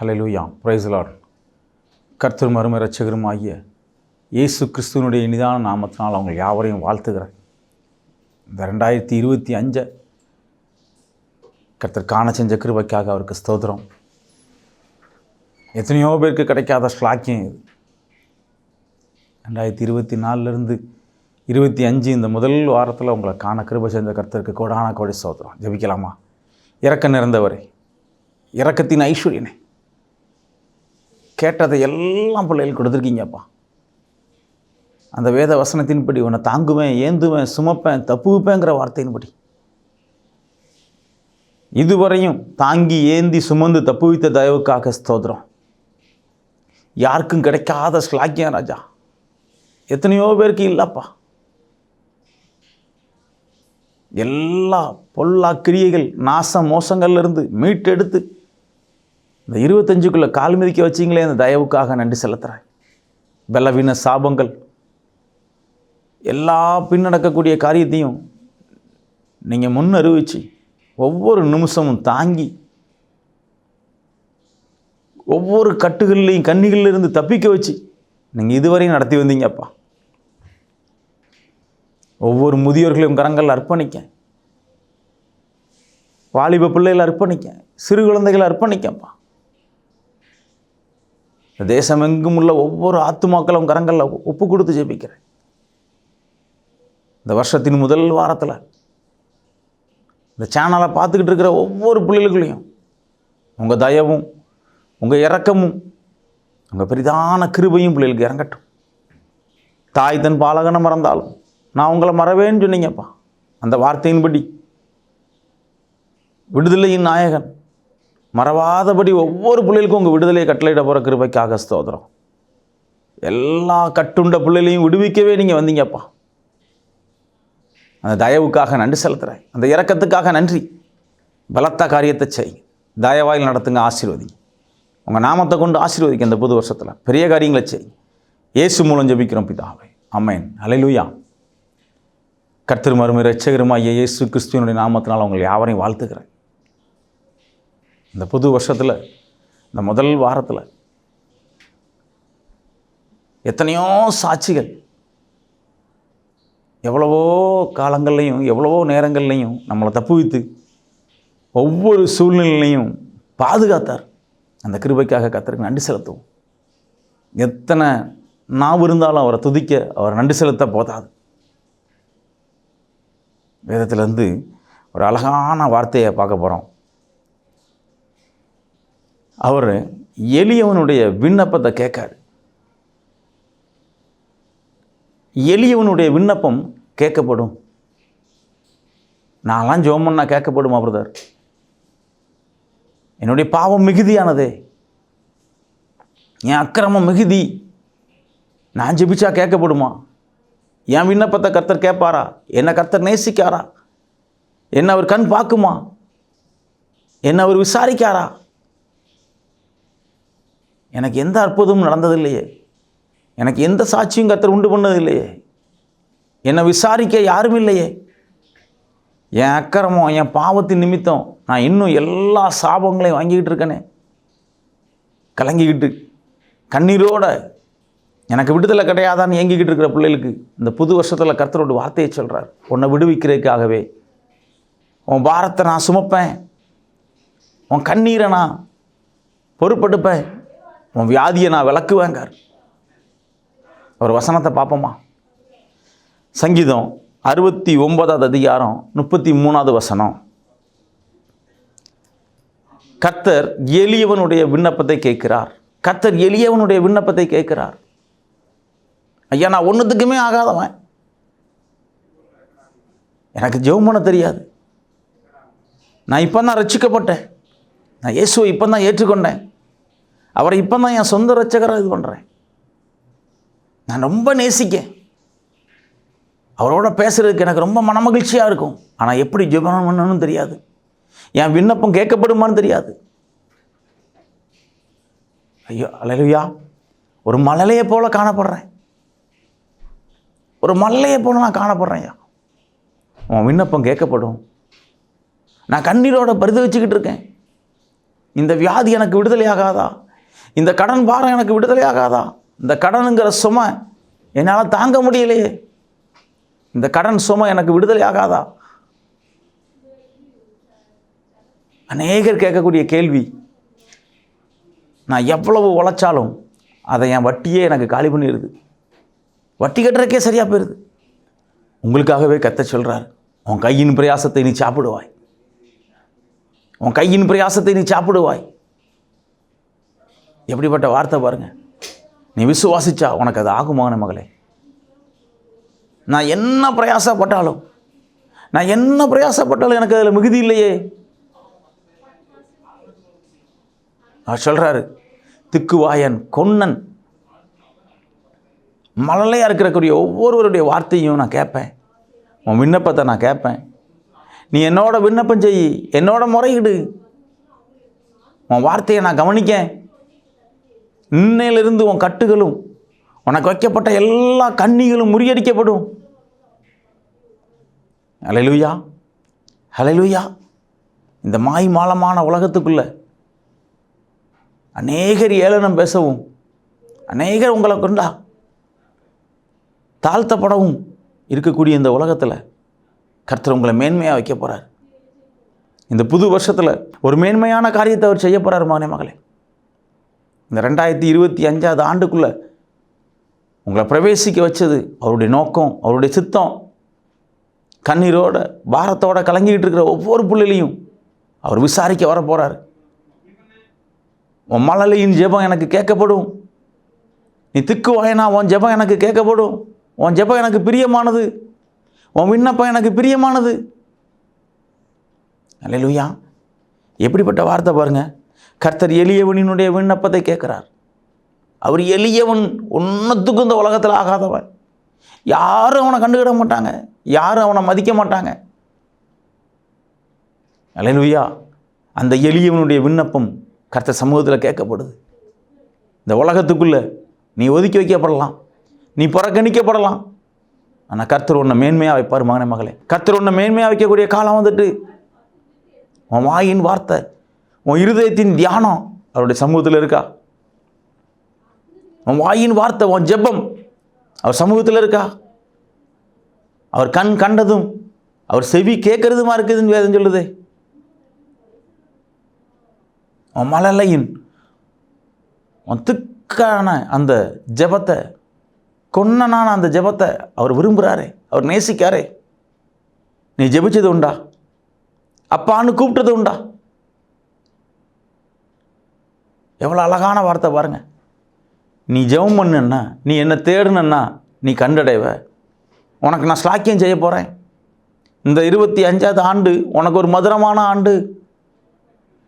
ஹalleluya praise கர்த்தர் மருமை ரட்சகரும் ஆகிய இயேசு கிறிஸ்துவனுடைய இனிதான நாமத்தினால் அவங்க யாவரையும் வாழ்த்துகிறேன். இந்த ரெண்டாயிரத்தி இருபத்தி அஞ்சை கர்த்தர் காண செஞ்ச கிருபைக்காக அவருக்கு ஸ்தோத்திரம். எத்தனையோ பேருக்கு கிடைக்காத ஸ்லாக்கியம் இது. ரெண்டாயிரத்தி இருபத்தி நாலுலேருந்து இருபத்தி அஞ்சு இந்த முதல் வாரத்தில் உங்களை காண கிருபை செஞ்ச கர்த்தருக்கு கோடான கோடி சோதரம் ஜெபிக்கலாமா? இறக்க நிறைந்தவரே. இறக்கத்தின் ஐஸ்வர்யனே. கேட்டதை எல்லாம் பிள்ளைகள் கொடுத்துருக்கீங்கப்பா. அந்த வேத வசனத்தின்படி உன்னை தாங்குவேன் ஏந்துவேன் சுமப்பேன் தப்புவிப்பேங்கிற வார்த்தையின்படி. இதுவரையும் தாங்கி ஏந்தி சுமந்து தப்புவித்த தயவுக்காக ஸ்தோத்திரம். யாருக்கும் கிடைக்காத ஸ்லாக்கியம் ராஜா. எத்தனையோ பேருக்கு இல்லைப்பா. எல்லா பொல்லா கிரியைகள் நாச மோசங்கள்லேருந்து மீட்டெடுத்து இந்த இருபத்தஞ்சுக்குள்ளே கால் மிதிக்க வச்சிங்களே அந்த தயவுக்காக நன்றி செலுத்துகிறேன் பலவீன சாபங்கள். எல்லா பின்னடக்கக்கூடிய காரியத்தையும் நீங்கள் முன் அறிவிச்சு ஒவ்வொரு நிமிஷமும் தாங்கி ஒவ்வொரு கட்டுகள்லையும் கன்னிகளிலிருந்து தப்பிக்க வச்சு நீங்கள் இதுவரையும் நடத்தி வந்தீங்கப்பா. ஒவ்வொரு முதியோர்களையும் கரங்கள் அர்ப்பணிக்க வாலிப பிள்ளைகளை அர்ப்பணிக்க சிறு குழந்தைகளை அர்ப்பணிக்கப்பா. இந்த தேசமெங்கும் உள்ள ஒவ்வொரு ஆத்துமாக்களும் கரங்களில் ஒப்பு கொடுத்து ஜெபிக்கிறேன். இந்த வருஷத்தின் முதல் வாரத்தில் இந்த சேனலை பார்த்துக்கிட்டு இருக்கிற ஒவ்வொரு பிள்ளைகளுக்குள்ளேயும் உங்கள் தயவும் உங்கள் இறக்கமும் உங்கள் பெரிதான கிருபையும் பிள்ளைகளுக்கு இறங்கட்டும். தாய் தன் பாலகனை மறந்தாலும் நான் உங்களை மறவேன்னு சொன்னீங்கப்பா. அந்த வார்த்தையின்படி விடுதலையின் நாயகன் மறவாதபடி ஒவ்வொரு பிள்ளைகளுக்கும் உங்கள் விடுதலையை கட்டளையிட போகிற கிருபைக்காக ஸ்தோத்திரம். எல்லா கட்டுண்ட பிள்ளைகளையும் விடுவிக்கவே நீங்கள் வந்தீங்கப்பா. அந்த தயவுக்காக நன்றி செலுத்துகிறேன் அந்த இறக்கத்துக்காக நன்றி. பலத்த காரியத்தை செய். தயவாயில் நடத்துங்க ஆசீர்வதிங்க உங்கள் நாமத்தை கொண்டு ஆசீர்வதிக்க இந்த புது வருஷத்தில். பெரிய காரியங்களை செய். இயேசு மூலம் ஜெபிக்கிறோம் பிதாவை. அம்மேன் அலையிலுயா கர்த்தர் மருமை ரட்சகருமாகிய இயேசு கிறிஸ்துவனுடைய நாமத்தினால் உங்களை யாவரையும் வாழ்த்துக்கிறேன் இந்த புது வருஷத்தில் இந்த முதல் வாரத்தில் எத்தனையோ சாட்சிகள் எவ்வளவோ காலங்கள்லையும் எவ்வளவோ நேரங்கள்லையும் நம்மளை தப்புவித்து ஒவ்வொரு சூழ்நிலையிலையும் பாதுகாத்தார். அந்த கிருபைக்காக கத்தருக்கு நன்றி செலுத்துவோம். எத்தனை நாவு இருந்தாலும் அவரை துதிக்க அவரை நன்றி செலுத்த போதாது. வேதத்திலேருந்து ஒரு அழகான வார்த்தையை பார்க்க போகிறோம் அவர் எளியவனுடைய விண்ணப்பத்தை கேட்காரு. எளியவனுடைய விண்ணப்பம் கேட்கப்படும். நான்லாம் ஜோம் பண்ணா கேட்கப்படுமா பிரதர் என்னுடைய பாவம் மிகுதியானதே. என் அக்கிரமம் மிகுதி. நான் ஜெபிச்சா கேட்கப்படுமா? என் விண்ணப்பத்தை கர்த்தர் கேட்பாரா? என்னை கர்த்தர் நேசிக்காரா? என்ன அவர் கண் பார்க்குமா? என்ன அவர் விசாரிக்காரா? எனக்கு எந்த அற்புதமும் நடந்ததில்லையே. எனக்கு எந்த சாட்சியும் கத்தர் உண்டு பண்ணதில்லையே. என்னை விசாரிக்க யாரும் இல்லையே. என் அக்கிரமம் என் பாவத்தின் நிமித்தம் நான் இன்னும் எல்லா சாபங்களையும் வாங்கிக்கிட்டு இருக்கேனே. கலங்கிக்கிட்டு கண்ணீரோட எனக்கு விடுதலை கிடையாதான்னு இயங்கிக்கிட்டு இருக்கிற பிள்ளைகளுக்கு இந்த புது வருஷத்தில் கர்த்தரோட வார்த்தையை சொல்கிறார் உன்னை விடுவிக்கிறதுக்காகவே. உன் பாரத்தை நான் சுமப்பேன். உன் கண்ணீரை நான் பொறுப்பெடுப்பேன். உன் வியாதியை நான் விளக்குவேங்கார் ஒரு வசனத்தை பார்ப்போமா? சங்கீதம் அறுபத்தி ஒன்பதாவது அதிகாரம் முப்பத்தி மூணாவது வசனம். கர்த்தர் எளியவனுடைய விண்ணப்பத்தை கேட்கிறார். கர்த்தர் எளியவனுடைய விண்ணப்பத்தை கேட்கிறார். ஐயா நான் ஒன்றுத்துக்குமே ஆகாதவன். எனக்கு ஜெபம் பண்ண தெரியாது. நான் இப்போ தான் ரசிக்கப்பட்டேன் நான் இயேசுவை இப்போ தான் ஏற்றுக்கொண்டேன். அவரை இப்போ தான் என் சொந்த ரச்சகராக இது பண்ணுறேன் நான் ரொம்ப நேசிக்கேன். அவரோட பேசுகிறதுக்கு எனக்கு ரொம்ப மனமகிழ்ச்சியாக இருக்கும். ஆனால் எப்படி ஜெபம் பண்ணணும்னு தெரியாது. என் விண்ணப்பம் கேட்கப்படுமான்னு தெரியாது. ஐயோ அலையா ஒரு மழலையை போல் காணப்படுறேன். ஒரு மல்லையை போல நான் காணப்படுறேன் ஐயா. உன் விண்ணப்பம் கேட்கப்படும். நான் கண்ணீரோட பரித வச்சுக்கிட்டு இருக்கேன். இந்த வியாதி எனக்கு விடுதலையாகாதா? இந்த கடன் பாரம் எனக்கு விடுதலையாகாதா இந்த கடனுங்கிற சுமை என்னால் தாங்க முடியலையே. இந்த கடன் சுமை எனக்கு விடுதலையாகாதா அநேகர் கேட்கக்கூடிய கேள்வி நான் எவ்வளவு உழைச்சாலும் அதை என் வட்டியே எனக்கு காலி பண்ணிடுது. வட்டி கட்டுறதுக்கே சரியாக போயிடுது. உங்களுக்காகவே கத்த சொல்கிறார் உன் கையின் பிரயாசத்தை நீ சாப்பிடுவாய். உன் கையின் பிரயாசத்தை நீ சாப்பிடுவாய். எப்படிப்பட்ட வார்த்தை பாருங்கள் நீ விசுவாசிச்சா உனக்கு அது ஆகுமான மகளே. நான் என்ன பிரயாசப்பட்டாலும் நான் என்ன பிரயாசப்பட்டாலும் எனக்கு அதில் மிகுதி இல்லையே. அவர் சொல்கிறாரு திக்குவாயன் கொன்னன். மழலையாக இருக்கிறக்கூடிய ஒவ்வொருவருடைய வார்த்தையும் நான் கேட்பேன். உன் விண்ணப்பத்தை நான் கேட்பேன். நீ என்னோட விண்ணப்பம் செய் என்னோட முறையிடு. உன் வார்த்தையை நான் கவனிக்கேன். இன்னையிலிருந்து உன் கட்டுகளும் உனக்கு வைக்கப்பட்ட எல்லா கண்ணிகளும் முறியடிக்கப்படும். ஹலலுயா ஹலலுயா இந்த மாய் மாலமான உலகத்துக்குள்ளே அநேகர் ஏளனம் பேசவும் அநேகர் உங்களை கொண்டா தாழ்த்தப்படவும் இருக்கக்கூடிய இந்த உலகத்தில் கர்த்தர் உங்களை மேன்மையாக வைக்க போகிறார் இந்த புது வருஷத்தில் ஒரு மேன்மையான காரியத்தை அவர் செய்ய போகிறார் மகனே மகளே. இந்த ரெண்டாயிரத்தி இருபத்தி அஞ்சாவது ஆண்டுக்குள்ளே உங்களை பிரவேசிக்க வச்சது அவருடைய நோக்கம் அவருடைய சித்தம். கண்ணீரோட பாரத்தோட கலங்கிக்கிட்டு இருக்கிற ஒவ்வொரு பிள்ளையிலையும் அவர் விசாரிக்க வர போகிறார் உன் மழலையின் ஜெபம் எனக்கு கேட்கப்படும். நீ திக்கு வாயினா உன் ஜெபம் எனக்கு கேட்கப்படும். உன் ஜெபம் எனக்கு பிரியமானது. உன் விண்ணப்பம் எனக்கு பிரியமானது. அல்லையா எப்படிப்பட்ட வார்த்தை பாருங்கள் கர்த்தர் எளியவனினுடைய விண்ணப்பத்தை கேட்குறார். அவர் எளியவன் ஒன்றத்துக்கும் இந்த உலகத்தில் ஆகாதவன். யாரும் அவனை கண்டுக்கிட மாட்டாங்க. யாரும் அவனை மதிக்க மாட்டாங்க. அல்லேலூயா அந்த எளியவனுடைய விண்ணப்பம் கர்த்தர் சமூகத்தில் கேட்கப்படுது. இந்த உலகத்துக்குள்ளே நீ ஒதுக்கி வைக்கப்படலாம். நீ புறக்கணிக்கப்படலாம். ஆனால் கர்த்தர் உன்னை மேன்மையாக வைப்பார் மகனே மகளே. கர்த்தர் உன்னை மேன்மையாக வைக்கக்கூடிய காலம் வந்துட்டு. உன் வாயின் வார்த்தை. உன் இருதயத்தின் தியானம் அவருடைய சமூகத்தில் இருக்கா? உன் வாயின் வார்த்தை உன் ஜெபம் அவர் சமூகத்தில் இருக்கா? அவர் கண் கண்டதும் அவர் செவி கேட்கறதுமா இருக்குதுன்னு வேதம் சொல்லுதே. உன் மழலையின் உன் திக்கான அந்த ஜெபத்தை கொன்னனான அந்த ஜெபத்தை அவர் விரும்புகிறாரே அவர் நேசிக்காரே. நீ ஜெபிச்சது உண்டா? அப்பான்னு கூப்பிட்டது உண்டா? எவ்வளோ அழகான வார்த்தை பாருங்கள் நீ ஜெபம் பண்ணுன்னா நீ என்ன தேடுனன்னா நீ கண்டடைவ. உனக்கு நான் ஸ்லாக்கியம் செய்ய போகிறேன் இந்த இருபத்தி அஞ்சாவது ஆண்டு உனக்கு ஒரு மதுரமான ஆண்டு.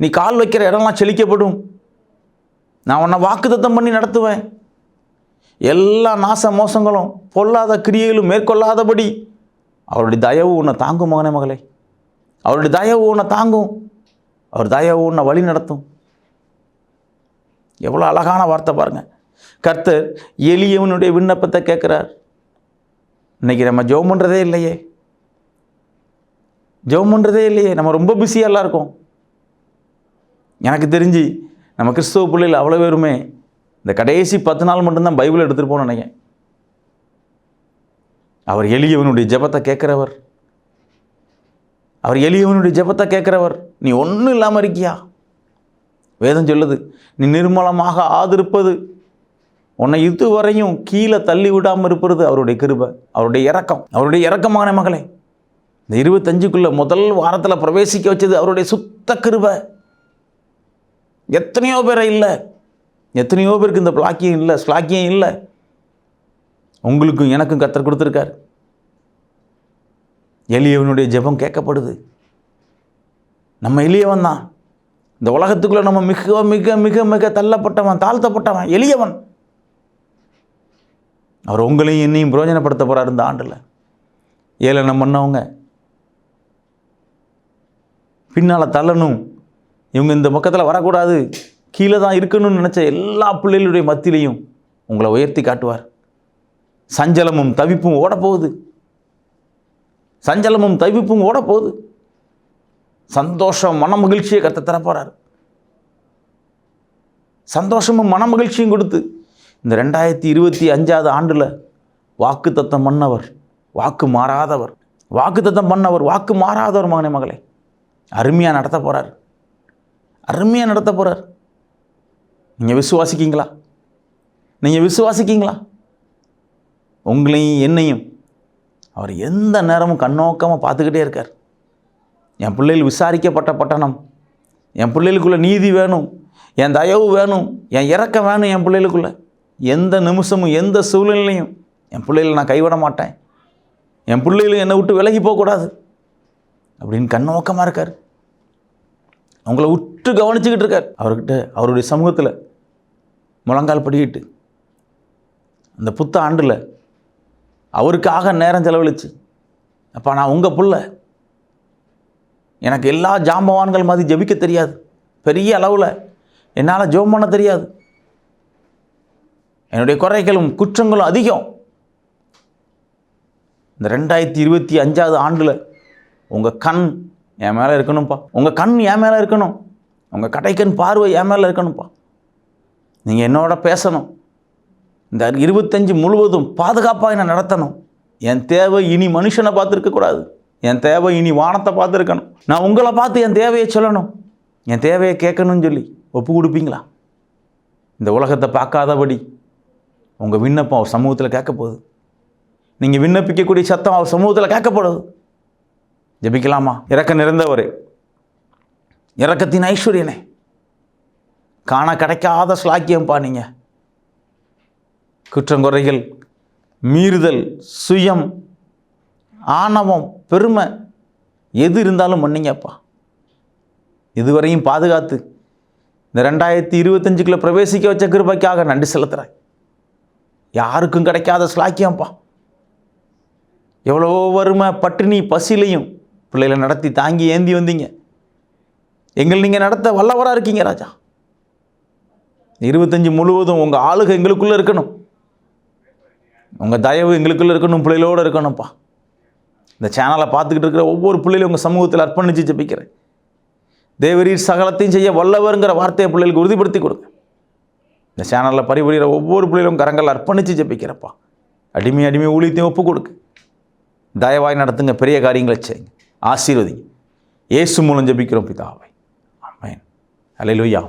நீ கால் வைக்கிற இடம்லாம் செழிக்கப்படும். நான் உன்னை வாக்குத்தத்தம் பண்ணி நடத்துவேன். எல்லா நாச மோசங்களும் பொல்லாத கிரியைகளும் மேற்கொள்ளாதபடி அவருடைய தயவு உன்னை தாங்கும் மகனே மகளே. அவருடைய தயவு உன்னை தாங்கும். அவர் தயவு உன்னை வழி நடத்தும். எவ்வளோ அழகான வார்த்தை பாருங்கள் கர்த்தர் எளியவனுடைய விண்ணப்பத்தை கேட்குறார். இன்னைக்கு நம்ம ஜெபம் பண்ணுறதே இல்லையே. ஜெபம் பண்ணுறதே இல்லையே. நம்ம ரொம்ப பிஸியாக இருக்கோம். எனக்கு தெரிஞ்சு நம்ம கிறிஸ்தவ பிள்ளைகள் அவ்வளோ பேருமே இந்த கடைசி பத்து நாள் மட்டும்தான் பைபிள் எடுத்துகிட்டு போகணும்னு நினைக்கிறேன். அவர் எளியவனுடைய ஜெபத்தை கேட்குறவர். அவர் எளியவனுடைய ஜெபத்தை கேட்குறவர். நீ ஒன்றும் இல்லாமல் இருக்கியா? வேதம் சொல்லுது நீ நிர்மலமாக ஆதிருப்பது உன்னை இதுவரையும் கீழே தள்ளி விடாமல் இருப்பது அவருடைய கிருபை அவருடைய இறக்கம் அவருடைய இறக்கமான மகளே. இந்த இருபத்தஞ்சுக்குள்ளே முதல் வாரத்தில் பிரவேசிக்க வச்சது அவருடைய சுத்த கிருபை. எத்தனையோ பேரை இல்லை எத்தனையோ பேருக்கு இந்த பிளாக்கியம் இல்லை ஸ்லாக்கியம் இல்லை. உங்களுக்கும் எனக்கும் கத்தர் கொடுத்துருக்கார். எளியவனுடைய ஜெபம் கேட்கப்படுது. நம்ம எளியவன் தான். இந்த உலகத்துக்குள்ளே நம்ம மிக மிக மிக மிக தள்ளப்பட்டவன் தாழ்த்தப்பட்டவன் எளியவன். அவர் உங்களையும் என்னையும் பிரயோஜனப்படுத்த போகிறார் இந்த ஆண்டில். ஏளனம் பண்ணவங்க. பின்னால் தள்ளணும். இவங்க இந்த பக்கத்தில் வரக்கூடாது. கீழே தான் இருக்கணும்னு நினச்ச எல்லா பிள்ளைகளுடைய மத்தியிலையும் உங்களை உயர்த்தி காட்டுவார். சஞ்சலமும் தவிப்பும் ஓடப்போகுது. சஞ்சலமும் தவிப்பும் ஓடப்போகுது. சந்தோஷம் மன மகிழ்ச்சியை கத்த தரப்போகிறார் சந்தோஷமும் மனமகிழ்ச்சியும் கொடுத்து இந்த ரெண்டாயிரத்தி இருபத்தி அஞ்சாவது ஆண்டில் வாக்கு தத்தம் பண்ணவர் வாக்கு மாறாதவர் வாக்கு தத்தம் பண்ணவர் வாக்கு மாறாதவர் மகனே மகளே. அருமையாக நடத்த போகிறார் அருமையாக நடத்த போகிறார் நீங்கள் விசுவாசிக்கீங்களா? நீங்கள் விசுவாசிக்கீங்களா? உங்களையும் என்னையும் அவர் எந்த நேரமும் கண்ணோக்கமாக பார்த்துக்கிட்டே இருக்கார். என் பிள்ளைகள் விசாரிக்கப்பட்ட பட்டணம். என் பிள்ளைகளுக்குள்ள நீதி வேணும். என் தயவு வேணும். என் இறக்கம் வேணும் என் பிள்ளைகளுக்குள்ள. எந்த நிமிஷமும் எந்த சூழ்நிலையும் என் பிள்ளைகளை நான் கைவிட மாட்டேன். என் பிள்ளைகளும் என்னை விட்டு விலகி போகக்கூடாது. அப்படின்னு கண்ணோக்கமாக இருக்கார். அவங்கள உற்று கவனிச்சுக்கிட்டு இருக்கார். அவர்கிட்ட அவருடைய சமூகத்தில் முழங்கால் படிக்கிட்டு அந்த புத்த ஆண்டில் அவருக்காக நேரம் செலவழிச்சு அப்பா நான் உங்கள் பிள்ளை. எனக்கு எல்லா ஜாம்பவான்கள் மாதிரி ஜபிக்க தெரியாது. பெரிய அளவில். என்னால் ஜெபம் பண்ண தெரியாது. என்னுடைய குறைகளும் குற்றங்களும் அதிகம். இந்த ரெண்டாயிரத்தி இருபத்தி அஞ்சாவது ஆண்டில் உங்கள் கண் என் மேலே இருக்கணும்ப்பா. உங்கள் கண் என் மேலே இருக்கணும். உங்கள் கடைக்கண் பார்வை என் மேலே இருக்கணும்ப்பா. நீங்கள் என்னோட பேசணும். இந்த இருபத்தஞ்சு முழுவதும் பாதுகாப்பாக என்னை நடத்தணும். என் தேவை இனி மனுஷனை பார்த்துருக்கக்கூடாது. என் தேவை இனி வானத்தை பார்த்துருக்கணும். நான் உங்களை பார்த்து என் தேவையை சொல்லணும். என் தேவையை கேட்கணும்னு சொல்லி ஒப்பு கொடுப்பீங்களா? இந்த உலகத்தை பார்க்காதபடி உங்கள் விண்ணப்பம் அவர் சமூகத்தில் கேட்க போகுது நீங்கள் விண்ணப்பிக்கக்கூடிய சத்தம் அவர் சமூகத்தில் கேட்கப்படுது. ஜபிக்கலாமா? இறக்க நிறைந்தவரே. இறக்கத்தின் ஐஸ்வர்யனே. காண கிடைக்காத ஸ்லாக்கியம்ப்பா நீங்கள் குற்றங்குறைகள் மீறுதல் சுயம் ஆணவம் பெருமை. எது இருந்தாலும் மன்னிங்கப்பா. இதுவரையும் பாதுகாத்து இந்த ரெண்டாயிரத்தி இருபத்தஞ்சுக்குள்ளே பிரவேசிக்க வச்ச கிருபைக்காக நன்றி செலுத்துகிறேன் யாருக்கும் கிடைக்காத ஸ்லாக்கியம்ப்பா எவ்வளோ வறுமை பட்டினி பசிலையும் பிள்ளைகளை நடத்தி தாங்கி ஏந்தி வந்தீங்க. எங்கள் நீங்கள் நடத்த வல்லவராக இருக்கீங்க ராஜா. இருபத்தஞ்சி முழுவதும் உங்கள் ஆளுகை எங்களுக்குள்ளே இருக்கணும். உங்கள் தயவு எங்களுக்குள்ளே இருக்கணும் பிள்ளைகளோடு இருக்கணும்ப்பா. இந்த சேனலை பார்த்துக்கிட்டு இருக்கிற ஒவ்வொரு பிள்ளைகளும் உங்கள் சமூகத்தில் அர்ப்பணித்து ஜெபிக்கிறேன். தேவரீர் சகலத்தையும் செய்ய வல்லவருங்கிற வார்த்தையை பிள்ளைகளுக்கு உறுதிப்படுத்தி கொடுங்க. இந்த சேனலில் பரிபுரிகிற ஒவ்வொரு பிள்ளைகளும் கரங்கள் அர்ப்பணித்து ஜெபிக்கிறப்பா. அடிமை அடிமை ஊழியத்தையும் ஒப்பு கொடுக்கு. தயவாய் நடத்துங்க பெரிய காரியங்களை செய்யுங்க. ஆசீர்வதிங்க. இயேசு மூலம் ஜெபிக்கிறோம் பிதாவை. ஆமென். அலையிலுயா